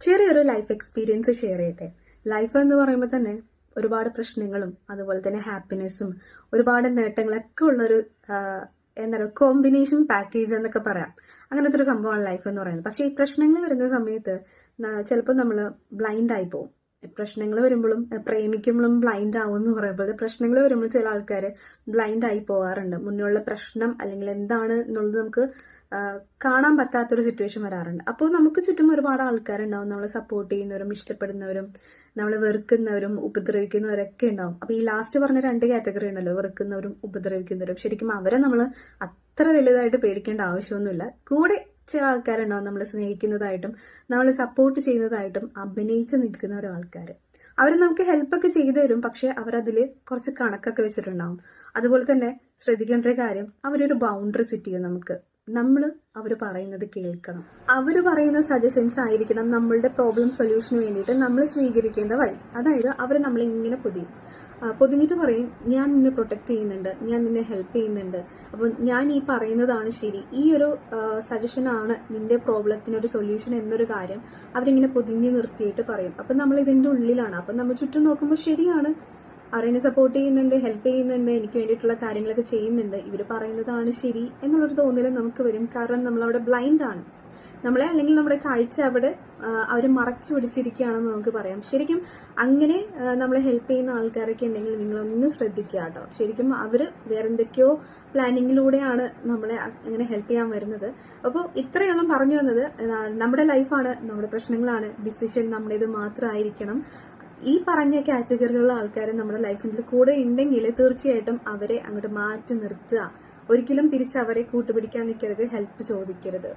ചെറിയൊരു life experience share ചെയ്യട്ടെ. Life എന്ന് പറയുമ്പോൾ തന്നെ ഒരുപാട് പ്രശ്നങ്ങളും അതുപോലെ തന്നെ ഹാപ്പിനെസ്സും ഒരുപാട് നേട്ടങ്ങളൊക്കെ ഉള്ളൊരു എന്താ പറയുക കോമ്പിനേഷൻ പാക്കേജ് എന്നൊക്കെ പറയാം. അങ്ങനത്തെ ഒരു സംഭവമാണ് ലൈഫ് എന്ന് പറയുന്നത്. പക്ഷേ ഈ പ്രശ്നങ്ങൾ വരുന്ന സമയത്ത് ചിലപ്പോൾ നമ്മൾ ബ്ലൈൻഡ് ആയി പോകും പ്രശ്നങ്ങൾ വരുമ്പോഴും പ്രേമിക്കുമ്പോഴും ബ്ലൈൻഡ് ആവും എന്ന് പറയുമ്പോൾ പ്രശ്നങ്ങൾ വരുമ്പോൾ ചില ആൾക്കാർ ബ്ലൈൻഡ് ആയി പോകാറുണ്ട് മുന്നിലുള്ള പ്രശ്നം അല്ലെങ്കിൽ എന്താണ് എന്നുള്ളത് നമുക്ക് കാണാൻ പറ്റാത്തൊരു സിറ്റുവേഷൻ വരാറുണ്ട്. അപ്പോൾ നമുക്ക് ചുറ്റും ഒരുപാട് ആൾക്കാരുണ്ടാവും. നമ്മളെ സപ്പോർട്ട് ചെയ്യുന്നവരും ഇഷ്ടപ്പെടുന്നവരും നമ്മളെ വെറുക്കുന്നവരും ഉപദ്രവിക്കുന്നവരൊക്കെ ഉണ്ടാവും. അപ്പോൾ ഈ ലാസ്റ്റ് പറഞ്ഞ രണ്ട് കാറ്റഗറി ഉണ്ടല്ലോ വെറുക്കുന്നവരും ഉപദ്രവിക്കുന്നവരും. ശരിക്കും അവരെ നമ്മൾ അത്ര വലുതായിട്ട് പേടിക്കേണ്ട ആവശ്യമൊന്നുമില്ല. കൂടെ ചില ആൾക്കാരുണ്ടാവും നമ്മളെ സ്നേഹിക്കുന്നതായിട്ടും നമ്മളെ സപ്പോർട്ട് ചെയ്യുന്നതായിട്ടും അഭിനയിച്ച് നിൽക്കുന്ന ഒരു ആൾക്കാർ അവർ നമുക്ക് ഹെൽപ്പൊക്കെ ചെയ്തു തരും പക്ഷെ അവരതിൽ കുറച്ച് കണക്കൊക്കെ വെച്ചിട്ടുണ്ടാവും. അതുപോലെ തന്നെ ശ്രദ്ധിക്കേണ്ട ഒരു കാര്യം അവരൊരു ബൗണ്ടറി സെറ്റ് ചെയ്യും നമുക്ക്. നമ്മൾ അവർ പറയുന്നത് കേൾക്കണം. അവർ പറയുന്ന സജഷൻസ് ആയിരിക്കണം നമ്മളുടെ പ്രോബ്ലം സൊല്യൂഷന് വേണ്ടിയിട്ട് നമ്മൾ സ്വീകരിക്കേണ്ട വഴി. അതായത് അവർ നമ്മളെ ഇങ്ങനെ പൊതിയും. പൊതിഞ്ഞിട്ട് പറയും ഞാൻ നിന്നെ പ്രൊട്ടക്ട് ചെയ്യുന്നുണ്ട്. ഞാൻ നിന്നെ ഹെൽപ്പ് ചെയ്യുന്നുണ്ട്. അപ്പോൾ ഞാൻ ഈ പറയുന്നതാണ് ശരി. ഈ ഒരു സജഷൻ ആണ് നിന്റെ പ്രോബ്ലത്തിനൊരു സൊല്യൂഷൻ എന്നൊരു കാര്യം അവരിങ്ങനെ പൊതിഞ്ഞ് നിർത്തിയിട്ട് പറയും. അപ്പം നമ്മൾ ഇതിന്റെ ഉള്ളിലാണ്. അപ്പം നമ്മൾ ചുറ്റും നോക്കുമ്പോൾ ശരിയാണ്. അവരെന്നെ സപ്പോർട്ട് ചെയ്യുന്നുണ്ട് ഹെൽപ്പ് ചെയ്യുന്നുണ്ട് എനിക്ക് വേണ്ടിയിട്ടുള്ള കാര്യങ്ങളൊക്കെ ചെയ്യുന്നുണ്ട്. ഇവർ പറയുന്നതാണ് ശരി എന്നുള്ളൊരു തോന്നൽ നമുക്ക് വരും. കാരണം നമ്മൾ അവിടെ ബ്ലൈൻഡ് ആണ്. നമ്മളെ അല്ലെങ്കിൽ നമ്മുടെ കാഴ്ച അവിടെ അവർ മറച്ചു പിടിച്ചിരിക്കുകയാണെന്ന് നമുക്ക് പറയാം. ശരിക്കും അങ്ങനെ നമ്മളെ ഹെൽപ്പ് ചെയ്യുന്ന ആൾക്കാരൊക്കെ ഉണ്ടെങ്കിൽ നിങ്ങളൊന്ന് ശ്രദ്ധിക്കുക കേട്ടോ. ശരിക്കും അവർ വേറെ എന്തൊക്കെയോ പ്ലാനിങ്ങിലൂടെയാണ് നമ്മളെ അങ്ങനെ ഹെൽപ്പ് ചെയ്യാൻ വരുന്നത്. അപ്പോൾ ഇത്രയോളം പറഞ്ഞു വന്നത്. നമ്മുടെ ലൈഫാണ് നമ്മുടെ പ്രശ്നങ്ങളാണ്. ഡിസിഷൻ നമ്മുടേത് മാത്രമായിരിക്കണം. ഈ പറഞ്ഞ കാറ്റഗറിയിലുള്ള ആൾക്കാർ നമ്മുടെ ലൈഫിൽ കൂടെ ഉണ്ടെങ്കിൽ തീർച്ചയായിട്ടും അവരെ അങ്ങോട്ട് മാറ്റി നിർത്തുക. ഒരിക്കലും തിരിച്ച് അവരെ കൂട്ടുപിടിക്കാൻ നിൽക്കരുത് ഹെൽപ്പ് ചോദിക്കരുത്.